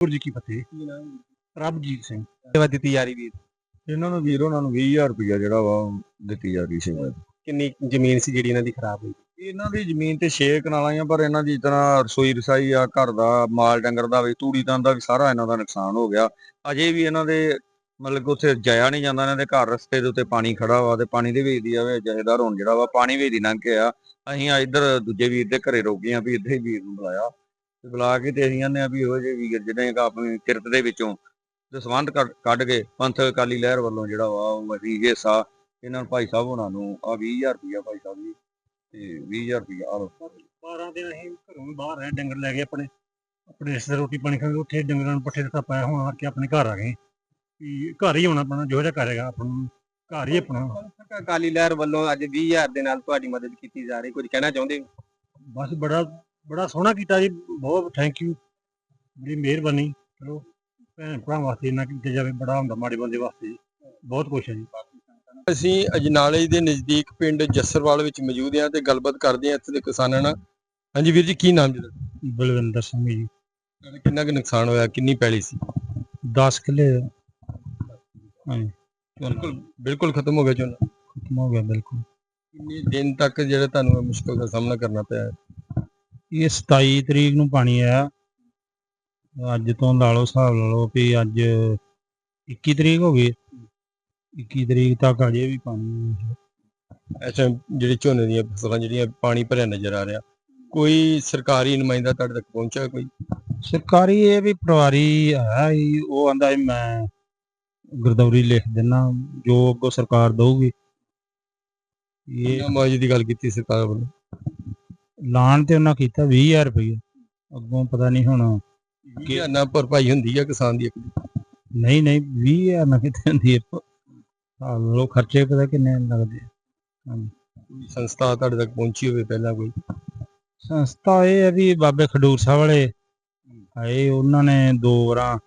ਗੁਰੂ ਜੀ ਕੀ ਫਤਿਹ। ਪ੍ਰਭਜੀਤ ਸਿੰਘ। ਸੇਵਾ ਦਿੱਤੀ ਜਾ ਰਹੀ ਵੀਰ। ਇਹਨਾਂ ਨੂੰ ਵੀਰ ਉਹਨਾਂ ਨੂੰ 20000 ਰੁਪਇਆ ਜਿਹੜਾ ਵਾ ਉਹ ਦਿੱਤੀ ਜਾ ਰਹੀ ਸੀ। ਕਿੰਨੀ ਜ਼ਮੀਨ ਸੀ ਜਿਹੜੀ ਇਹਨਾਂ ਦੀ ਖਰਾਬ ਹੋਈ? ਇਹਨਾਂ ਦੀ ਜ਼ਮੀਨ ਤੇ 6 ਕਨਾਲਾਂ ਆ ਪਰ ਇਹਨਾਂ ਦੀ ਤਰ੍ਹਾਂ ਰਸੋਈ ਰਸਾਈ ਆ ਘਰ ਦਾ ਮਾਲ ਡੰਗਰ ਦਾ ਵੀ ਤੂੜੀ ਤਾਂ ਦਾ ਵੀ ਸਾਰਾ ਇਹਨਾਂ ਦਾ ਨੁਕਸਾਨ ਹੋ ਗਿਆ। ਅਜੇ ਵੀ ਇਹਨਾਂ ਦੇ ਮਤਲਬ ਕਿ ਉੱਥੇ ਜਾਇਆ ਨਹੀਂ ਜਾਂਦਾ ਇਹਨਾਂ ਦੇ ਘਰ ਰਸਤੇ ਦੇ ਉੱਤੇ ਪਾਣੀ ਖੜਾ ਵਾ ਤੇ ਪਾਣੀ ਦੇ ਵਿੱਚ ਦੀ ਆਵੇ ਜਹੇਦਾਰ ਹੁਣ ਜਿਹੜਾ ਵਾ ਪਾਣੀ ਵਿੱਚ ਦੀ ਲੰਘ ਕੇ ਆ। ਅਸੀਂ ਆ ਇੱਧਰ ਦੂਜੇ ਵੀਰ ਦੇ ਘਰੇ ਰੋਕੇ ਆ ਵੀ ਇੱਥੇ ਹੀ ਵੀਰ ਨੂੰ ਬੁਲਾਇਆ। ਤੇ ਬੁਲਾ ਕੇ ਤੇ ਅਸੀਂ ਕਹਿੰਦੇ ਆ ਵੀ ਇਹੋ ਜਿਹੇ ਵੀਰ ਜਿਹੜੇ ਆਪਣੀ ਕਿਰਤ ਦੇ ਵਿੱਚੋਂ ਦਸਵੰਧ ਕੱਢ ਕੱਢ ਕੇ ਪੰਥ ਅਕਾਲੀ ਲਹਿਰ ਵੱਲੋਂ ਜਿਹੜਾ ਵਾ ਉਹ ਅਸੀਂ ਹਿੱਸਾ ਇਹਨਾਂ ਨੂੰ ਭਾਈ ਸਾਹਿਬ ਹੋਣਾ ਨੂੰ ਆ 20000 ਰੁਪਇਆ ਭਾਈ ਸਾਹਿਬ ਜੀ ਤੇ 20000 ਰੁਪਇਆ ਆ ਲਓ। 12 ਦਿਨ ਅਸੀਂ ਘਰੋਂ ਬਾਹਰ ਰਹੇ ਡੰਗਰ ਲੈ ਕੇ ਆਪਣੇ ਆਪਣੇ ਰਿਸ਼ਤੇ ਰੋਟੀ ਪਾਣੀ ਖਾਂਦੇ ਉੱਥੇ ਡੰਗਰਾਂ ਨੂੰ ਪੱਠੇ ਦਿੱਤਾ ਪਾਇਆ ਹੁਣ ਆ ਕੇ ਆਪਣੇ ਘਰ ਆ ਗਏ। ਵੀ ਘਰ ਹੀ ਹੋਣਾ ਪੈਣਾ ਜੋ ਜਿਹਾ ਕਰੇਗਾ ਆਪਾਂ ਨੂੰ ਘਰ ਹੀ ਆਪਣਾ। ਅਕਾਲੀ ਲਹਿਰ ਵੱਲੋਂ ਅੱਜ 20000 ਦੇ ਨਾਲ ਤੁਹਾਡੀ ਮਦਦ ਕੀਤੀ ਜਾ ਰਹੀ ਕੁਝ ਕਹਿਣਾ ਚਾਹੁੰਦੇ ਹੋ? ਬਸ ਬੜਾ ਬੜਾ ਸੋਹਣਾ ਕੀਤਾ ਜੀ ਬਹੁਤ ਥੈਂਕ ਯੂ ਬੜੀ ਮਿਹਰਬਾਨੀ। ਚਲੋ ਭੈਣ ਭਰਾ ਵਾਸਤੇ ਇੰਨਾ ਕੀਤਾ ਜਾਵੇ ਬੜਾ ਹੁੰਦਾ ਮਾੜੇ ਬੰਦੇ ਵਾਸਤੇ ਜੀ। ਬਹੁਤ ਕੁਛ ਹੈ ਜੀ। ਅਸੀਂ ਅਜਨਾਲੇ ਦੇ ਨਜ਼ਦੀਕ ਪਿੰਡ ਜੱਸਰਵਾਲ ਵਿੱਚ ਮੌਜੂਦ ਹਾਂ ਤੇ ਗੱਲਬਾਤ ਕਰਦੇ ਹਾਂ ਇੱਥੇ ਦੇ ਕਿਸਾਨਾਂ ਨਾਲ। ਹਾਂਜੀ ਵੀਰ ਜੀ ਕੀ ਨਾਮ ਜੀ ਤੁਹਾਡਾ? ਬਲਵਿੰਦਰ ਸਿੰਘ ਜੀ। ਤੁਹਾਡਾ ਕਿੰਨਾ ਕੁ ਨੁਕਸਾਨ ਹੋਇਆ ਕਿੰਨੀ ਪੈਲੀ ਸੀ? 10 ਕਿੱਲੇ। ਬਿਲਕੁਲ ਬਿਲਕੁਲ ਖਤਮ ਹੋ ਗਿਆ ਝੋਨਾ? ਖਤਮ ਹੋ ਗਿਆ ਬਿਲਕੁਲ। ਕਿੰਨੇ ਦਿਨ ਤੱਕ ਜਿਹੜਾ ਤੁਹਾਨੂੰ ਇਹ ਮੁਸ਼ਕਲ ਦਾ ਸਾਹਮਣਾ ਕਰਨਾ ਪਿਆ? ਹੈ? ਇਹ 27 ਤਰੀਕ ਨੂੰ ਪਾਣੀ ਆਇਆ। ਅੱਜ ਤੋਂ ਲਾ ਲਓ ਹਿਸਾਬ ਲਾ ਲਓ ਵੀ ਅੱਜ 21 ਤਰੀਕ ਹੋ ਗਈ। 21 ਤਰੀਕ ਤੱਕ ਅਜੇ ਵੀ ਪਾਣੀ ਅੱਛਾ ਜਿਹੜੇ ਝੋਨੇ ਦੀਆਂ ਫਸਲਾਂ ਜਿਹੜੀਆਂ ਪਾਣੀ ਭਰਿਆ ਨਜ਼ਰ ਆ ਰਿਹਾ ਕੋਈ ਸਰਕਾਰੀ ਨੁਮਾਇੰਦਾ ਤੁਹਾਡੇ ਤੱਕ ਪਹੁੰਚਿਆ ਕੋਈ? ਸਰਕਾਰੀ ਇਹ ਵੀ ਪਰਿਵਾਰੀ ਹੈ ਉਹ ਆਂਦਾ ਮੈਂ ਗਰਦੌਰੀ ਲਿਖ ਦਿੰਨਾ ਜੋ ਅੱਗੋਂ ਸਰਕਾਰ ਦਊਗੀ। ਇਹ ਦੀ ਗੱਲ ਕੀਤੀ ਸਰਕਾਰ ਵੱਲੋਂ? ਲਾਣ ਤੇ ਉਹਨਾਂ ਕੀਤਾ 20000 ਰੁਪਏ ਅੱਗੋਂ ਪਤਾ ਨਹੀਂ ਹੁਣ ਕਿ ਨਾ ਭਰਪਾਈ ਹੁੰਦੀ ਹੈ ਕਿਸਾਨ ਦੀ ਇੱਕ ਦੀ। ਨਹੀਂ ਨਹੀਂ 20000 ਨਾ ਕਿਤੇ ਹੁੰਦੀ ਹੈ ਲਾ ਖਰਚੇ ਪਤਾ ਕਿੰਨੇ ਲੱਗਦੇ ਆ। ਕੋਈ ਸੰਸਥਾ ਤੁਹਾਡੇ ਤੱਕ ਪਹੁੰਚੀ ਹੋਵੇ ਪਹਿਲਾਂ ਕੋਈ? ਸੰਸਥਾ ਇਹ ਹੈ ਵੀ ਬਾਬੇ ਖਡੂਰ ਸਾਹਿਬ ਵਾਲੇ ਆਏ ਉਹਨਾਂ ਨੇ ਦੋ ਵਾਰਾਂ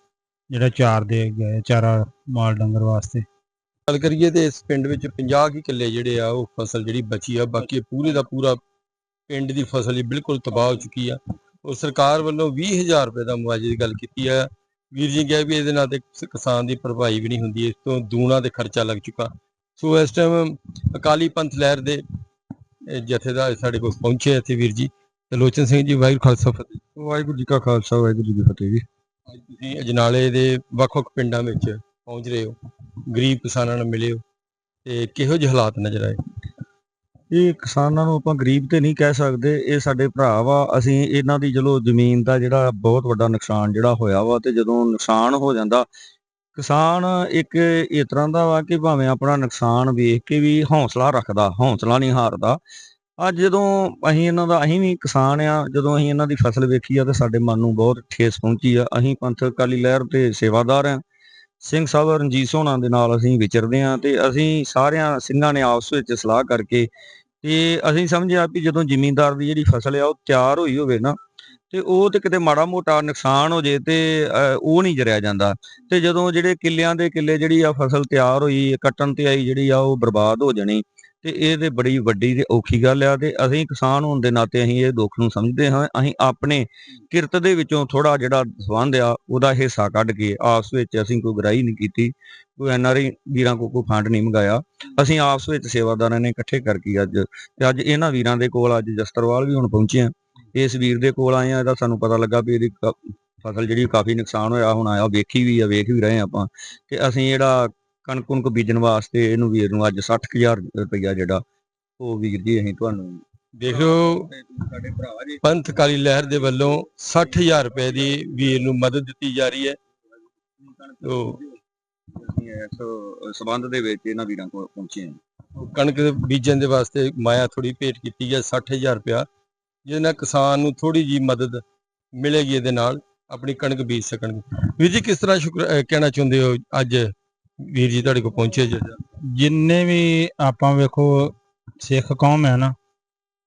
ਜਿਹੜਾ ਚਾਰ ਦੇ ਗਏ ਚਾਰਾ ਮਾਲ ਡੰਗਰ ਵਾਸਤੇ। ਗੱਲ ਕਰੀਏ ਤੇ ਇਸ ਪਿੰਡ ਵਿੱਚ 50 ਕੀ ਕਿੱਲੇ ਜਿਹੜੇ ਆ ਉਹ ਫਸਲ ਜਿਹੜੀ ਬਚੀ ਆ ਬਾਕੀ ਪੂਰੇ ਦਾ ਪੂਰਾ ਪਿੰਡ ਦੀ ਫਸਲ ਹੀ ਬਿਲਕੁਲ ਤਬਾਹ ਹੋ ਚੁੱਕੀ ਆ। ਔਰ ਸਰਕਾਰ ਵੱਲੋਂ 20000 ਰੁਪਏ ਦਾ ਮੁਆਵਜ਼ੇ ਦੀ ਗੱਲ ਕੀਤੀ ਆ। ਵੀਰ ਜੀ ਕਿਹਾ ਵੀ ਇਹਦੇ ਨਾਲ ਤੇ ਕਿਸ- ਕਿਸਾਨ ਦੀ ਭਰਪਾਈ ਵੀ ਨਹੀਂ ਹੁੰਦੀ ਇਸ ਤੋਂ ਦੂਣਾ ਤੇ ਖਰਚਾ ਲੱਗ ਚੁੱਕਾ। ਸੋ ਇਸ ਟਾਈਮ ਅਕਾਲੀ ਪੰਥ ਲਹਿਰ ਦੇ ਜਥੇਦਾਰ ਸਾਡੇ ਕੋਲ ਪਹੁੰਚੇ ਇੱਥੇ ਵੀਰ ਜੀ। ਲੋਚਨ ਸਿੰਘ ਜੀ ਵਾਹਿਗੁਰੂ ਖਾਲਸਾ ਫਤਿਹ। ਵਾਹਿਗੁਰੂ ਜੀ ਕਾ ਖਾਲਸਾ ਵਾਹਿਗੁਰੂ ਜੀ ਕੀ ਫਤਿਹ ਜੀ। ਅੱਜ ਤੁਸੀਂ ਅਜਨਾਲੇ ਦੇ ਵੱਖ-ਵੱਖ ਪਿੰਡਾਂ ਵਿੱਚ ਪਹੁੰਚ ਰਹੇ ਹੋ। ਗਰੀਬ ਕਿਸਾਨਾਂ ਨਾਲ ਮਿਲੇ ਹੋ ਤੇ ਕਿਹੋ ਜਿਹੇ ਹਾਲਾਤ ਨਜ਼ਰ ਆਏ? ਇਹ ਕਿਸਾਨਾਂ ਨੂੰ ਆਪਾਂ ਗਰੀਬ ਤੇ ਨਹੀਂ ਕਹਿ ਸਕਦੇ, ਇਹ ਸਾਡੇ ਭਰਾ ਵਾ, ਅਸੀਂ ਇਹਨਾਂ ਦੀ ਚਲੋ ਜ਼ਮੀਨ ਦਾ ਜਿਹੜਾ ਬਹੁਤ ਵੱਡਾ ਨੁਕਸਾਨ ਜਿਹੜਾ ਹੋਇਆ ਵਾ ਤੇ ਜਦੋਂ ਨੁਕਸਾਨ ਹੋ ਜਾਂਦਾ, ਕਿਸਾਨ ਇੱਕ ਇਸ ਤਰ੍ਹਾਂ ਦਾ ਵਾ ਕਿ ਭਾਵੇਂ ਆਪਣਾ ਨੁਕਸਾਨ ਵੇਖ ਕੇ ਵੀ ਹੌਸਲਾ ਰੱਖਦਾ, ਹੌਸਲਾ ਨਹੀਂ ਹਾਰਦਾ। ਅੱਜ ਜਦੋਂ ਅਸੀਂ ਇਹਨਾਂ ਦਾ, ਅਸੀਂ ਵੀ ਕਿਸਾਨ ਆ, ਜਦੋਂ ਅਸੀਂ ਇਹਨਾਂ ਦੀ ਫਸਲ ਵੇਖੀ ਆ ਤੇ ਸਾਡੇ ਮਨ ਨੂੰ ਬਹੁਤ ਠੇਸ ਪਹੁੰਚੀ ਆ, ਅਸੀਂ ਪੰਥ ਅਕਾਲੀ ਲਹਿਰ ਤੇ ਸੇਵਾਦਾਰ ਆ। ਸਿੰਘ ਸਾਹਿਬ ਰਣਜੀਤ ਸੋਹਣਾ ਦੇ ਨਾਲ ਅਸੀਂ ਵਿਚਰਦੇ ਆ ਤੇ ਅਸੀਂ ਸਾਰਿਆਂ, ਸਿੰਘਾਂ ਨੇ ਆਪਸ ਵਿੱਚ ਸਲਾਹ ਕਰਕੇ ਤੇ ਅਸੀਂ ਸਮਝਿਆ ਵੀ ਜਦੋਂ ਜ਼ਿਮੀਂਦਾਰ ਦੀ ਜਿਹੜੀ ਫਸਲ ਆ ਉਹ ਤਿਆਰ ਹੋਈ ਹੋਵੇ ਨਾ ਤੇ ਉਹ ਤੇ ਕਿਤੇ ਮਾੜਾ ਮੋਟਾ ਨੁਕਸਾਨ ਹੋ ਜੇ ਤੇ ਅਹ, ਉਹ ਨਹੀਂ ਜਰਿਆ ਜਾਂਦਾ। ਤੇ ਜਦੋਂ ਜਿਹੜੇ ਕਿੱਲਿਆਂ ਦੇ ਕਿੱਲੇ ਜਿਹੜੀ ਆ ਫਸਲ ਤਿਆਰ ਹੋਈ ਕੱਟਣ ਤੇ ਆਈ ਜਿਹੜੀ ਆ ਉਹ ਬਰਬਾਦ ਹੋ ਜਾਣੀ। ਤੇ ਇਹ ਤੇ ਬੜੀ ਵੱਡੀ ਤੇ ਔਖੀ ਗੱਲ ਆ ਤੇ ਅਸੀਂ ਕਿਸਾਨ ਹੋਣ ਦੇ ਨਾਤੇ ਅਸੀਂ ਇਹ ਦੁੱਖ ਨੂੰ ਸਮਝਦੇ ਹਾਂ, ਅਸੀਂ ਆਪਣੇ ਕਿਰਤ ਦੇ ਵਿੱਚੋਂ ਥੋੜਾ ਜਿਹੜਾ ਸੰਬੰਧ ਆ, ਉਹਦਾ ਹਿੱਸਾ ਕੱਢ ਕੇ ਆਪਸ ਵਿੱਚ ਅਸੀਂ ਕੋਈ ਗਰਾਈ ਨਹੀਂ ਕੀਤੀ, ਕੋਈ ਐਨਆਰਆਈ ਵੀਰਾਂ ਕੋਲ ਕੋਈ ਫੰਡ ਨਹੀਂ ਮੰਗਾਇਆ, ਅਸੀਂ ਆਪਸ ਵਿੱਚ ਸੇਵਾਦਾਰਾਂ ਨੇ ਇਕੱਠੇ ਕਰਕੇ ਅੱਜ, ਤੇ ਅੱਜ ਇਹਨਾਂ ਵੀਰਾਂ ਦੇ ਕੋਲ ਅੱਜ ਜਸਤਰਵਾਲ ਵੀ ਹੁਣ ਪਹੁੰਚੇ ਆ, ਇਸ ਵੀਰ ਦੇ ਕੋਲ ਆਏ ਆ, ਇਹਦਾ ਸਾਨੂੰ ਪਤਾ ਲੱਗਾ ਵੀ ਇਹਦੀ ਕ- ਫਸਲ ਜਿਹੜੀ ਕਾਫੀ ਨੁਕਸਾਨ ਹੋਇਆ, ਹੁਣ ਆਇਆ, ਵੇਖੀ ਵੀ ਆ, ਵੇਖ ਵੀ ਰਹੇ ਆ ਆਪਾਂ, ਤੇ ਅਸੀਂ ਜਿਹੜਾ ਕਣਕ ਕੁਣਕ ਬੀਜਣ ਵਾਸਤੇ ਇਹਨੂੰ ਵੀਰ ਨੂੰ ਅੱਜ 60000 ਰੁਪਇਆ ਜਿਹੜਾ ਉਹ ਵੀਰ ਜੀ ਅਸੀਂ ਤੁਹਾਨੂੰ ਦੇਖ ਸਾਡੇ ਭਰਾ ਜੀ। ਪੰਥ ਅਕਾਲੀ ਲਹਿਰ ਦੇ ਵੱਲੋਂ 60000 ਰੁਪਏ ਦੀ ਵੀਰ ਨੂੰ ਮਦਦ ਦਿੱਤੀ ਜਾ ਰਹੀ ਹੈ। ਤੋ ਅਸੀਂ ਇਸ ਸਬੰਧ ਦੇ ਵਿੱਚ ਇਹਨਾਂ ਵੀਰਾਂ ਕੋਲ ਪਹੁੰਚੇ ਹਾਂ। ਕਣਕ ਬੀਜਣ ਦੇ ਵਾਸਤੇ ਮਾਇਆ ਥੋੜੀ ਭੇਟ ਕੀਤੀ ਹੈ 60000 ਰੁਪਇਆ ਜਿਹਦੇ ਨਾਲ ਕਿਸਾਨ ਨੂੰ ਥੋੜੀ ਜੀ ਮਦਦ ਮਿਲੇਗੀ ਇਹਦੇ ਨਾਲ ਆਪਣੀ ਕਣਕ ਬੀਜ ਸਕਣਗੇ। ਵੀਰ ਜੀ ਕਿਸ ਤਰ੍ਹਾਂ ਸ਼ੁਕਰ ਕਹਿਣਾ ਚਾਹੁੰਦੇ ਹੋ ਅੱਜ? ਵੀਰ ਜੀ ਤੁਹਾਡੇ ਕੋਲ ਪਹੁੰਚੇ ਜੀ। ਜਿੰਨੇ ਵੀ ਆਪਾਂ ਵੇਖੋ ਸਿੱਖ ਕੌਮ ਹੈ ਨਾ,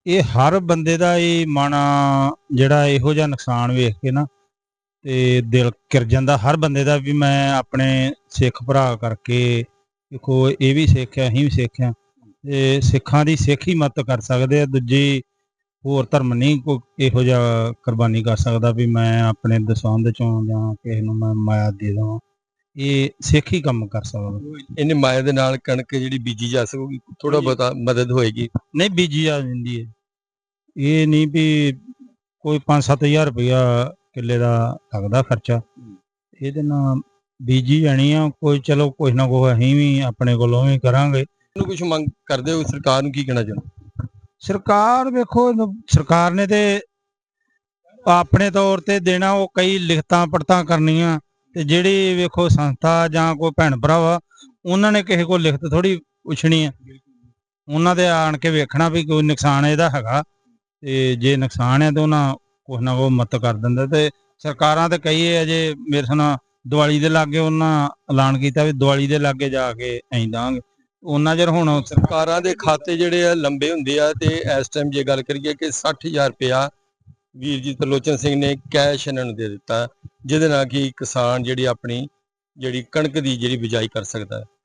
ਇਹ ਹਰ ਬੰਦੇ ਦਾ ਹੀ ਮਨ ਜਿਹੜਾ ਇਹੋ ਜਿਹਾ ਨੁਕਸਾਨ ਵੇਖ ਕੇ ਨਾ, ਤੇ ਦਿਲ ਕਿਰ ਜਾਂਦਾ ਹਰ ਬੰਦੇ ਦਾ ਵੀ ਮੈਂ ਆਪਣੇ ਸਿੱਖ ਭਰਾ ਕਰਕੇ ਦੇਖੋ ਇਹ ਵੀ ਸਿੱਖ ਹੈ, ਅਸੀਂ ਵੀ ਸਿੱਖ ਹਾਂ, ਤੇ ਸਿੱਖਾਂ ਦੀ ਸਿੱਖ ਹੀ ਮਦਦ ਕਰ ਸਕਦੇ ਆ। ਦੂਜੀ ਹੋਰ ਧਰਮ ਨਹੀਂ ਕੋਈ ਇਹੋ ਜਿਹਾ ਕੁਰਬਾਨੀ ਕਰ ਸਕਦਾ ਵੀ ਮੈਂ ਆਪਣੇ ਦਸਵੰਧ ਚੋਂ ਜਾਂ ਕਿਸੇ ਨੂੰ ਮੈਂ ਮਾਇਆ ਦੇ ਦੇਵਾਂ। ਇਹ ਸਿੱਖ ਹੀ ਕੰਮ ਕਰ ਸਕਦਾ ਇਹਨੇ ਮਾਇਆ ਦੇ ਨਾਲ ਕਣਕ ਜਿਹੜੀ ਬੀਜੀ ਜਾ ਸਕੂਗੀ ਥੋੜਾ। ਬਹੁਤਾ ਮਦਦ ਹੋਏਗੀ। ਨਹੀਂ ਬੀਜੀ ਆ ਜਾਂਦੀ ਹੈ। ਇਹ ਨਹੀਂ ਵੀ ਕੋਈ 5-7000 ਰੁਪਇਆ ਕਿੱਲੇ ਦਾ ਲੱਗਦਾ ਖਰਚਾ। ਇਹਦੇ ਨਾਲ ਬੀਜੀ ਜਾਣੀ ਆ ਕੋਈ ਚਲੋ ਕੁਛ ਨਾ ਕੁਛ ਅਸੀਂ ਵੀ ਆਪਣੇ ਕੋਲੋਂ ਵੀ ਕਰਾਂਗੇ। ਨੂੰ ਕੁਝ ਮੰਗ ਕਰਦੇ ਹੋ ਸਰਕਾਰ ਨੂੰ ਕੀ ਕਹਿਣਾ ਚਾਹੁੰਦੇ ਸਰਕਾਰ ਵੇਖੋ ਸਰਕਾਰ ਨੇ ਤੇ ਆਪਣੇ ਤੌਰ ਤੇ ਦੇਣਾ ਉਹ ਕਈ ਲਿਖਤਾਂ ਪੜਤਾਂ ਕਰਨੀਆਂ। ਤੇ ਜਿਹੜੀ ਵੇਖੋ ਸੰਸਥਾ ਜਾਂ ਕੋਈ ਭੈਣ ਭਰਾ ਵਾ, ਉਹਨਾਂ ਨੇ ਕਿਸੇ ਕੋਲ ਲਿਖਤ ਥੋੜੀ ਪੁੱਛਣੀ ਆ। ਉਹਨਾਂ ਦੇ ਆਣ ਕੇ ਵੇਖਣਾ ਵੀ ਕੋਈ ਨੁਕਸਾਨ ਇਹਦਾ ਹੈਗਾ ਤੇ ਜੇ ਨੁਕਸਾਨ ਹੈ ਤਾਂ ਉਹਨਾਂ ਕੁਛ ਨਾ ਕੁਛ ਮਤ ਕਰ ਦਿੰਦੇ ਤੇ ਸਰਕਾਰਾਂ ਤੇ ਕਈ ਅਜੇ ਮੇਰੇ ਸੁਣਾ ਦੀਵਾਲੀ ਦੇ ਲਾਗੇ ਉਹਨਾਂ ਐਲਾਨ ਕੀਤਾ ਵੀ ਦੀਵਾਲੀ ਦੇ ਲਾਗੇ ਜਾ ਕੇ ਐਂ ਦਾਂਗੇ। ਉਹਨਾਂ ਚਿਰ ਹੁਣ ਸਰਕਾਰਾਂ ਦੇ ਖਾਤੇ ਜਿਹੜੇ ਆ ਲੰਬੇ ਹੁੰਦੇ ਆ ਤੇ ਇਸ ਟਾਈਮ ਜੇ ਗੱਲ ਕਰੀਏ ਕਿ 60000 ਰੁਪਇਆ ਵੀਰ ਜੀ ਤਰਲੋਚਨ ਸਿੰਘ ਨੇ ਕੈਸ਼ ਇਹਨਾਂ ਨੂੰ ਦੇ ਦਿੱਤਾ। ਜਿਹਦੇ ਨਾਲ ਕਿ ਕਿਸਾਨ ਜਿਹੜੀ ਆਪਣੀ ਜਿਹੜੀ ਕਣਕ ਦੀ ਜਿਹੜੀ ਬਿਜਾਈ ਕਰ ਸਕਦਾ ਹੈ।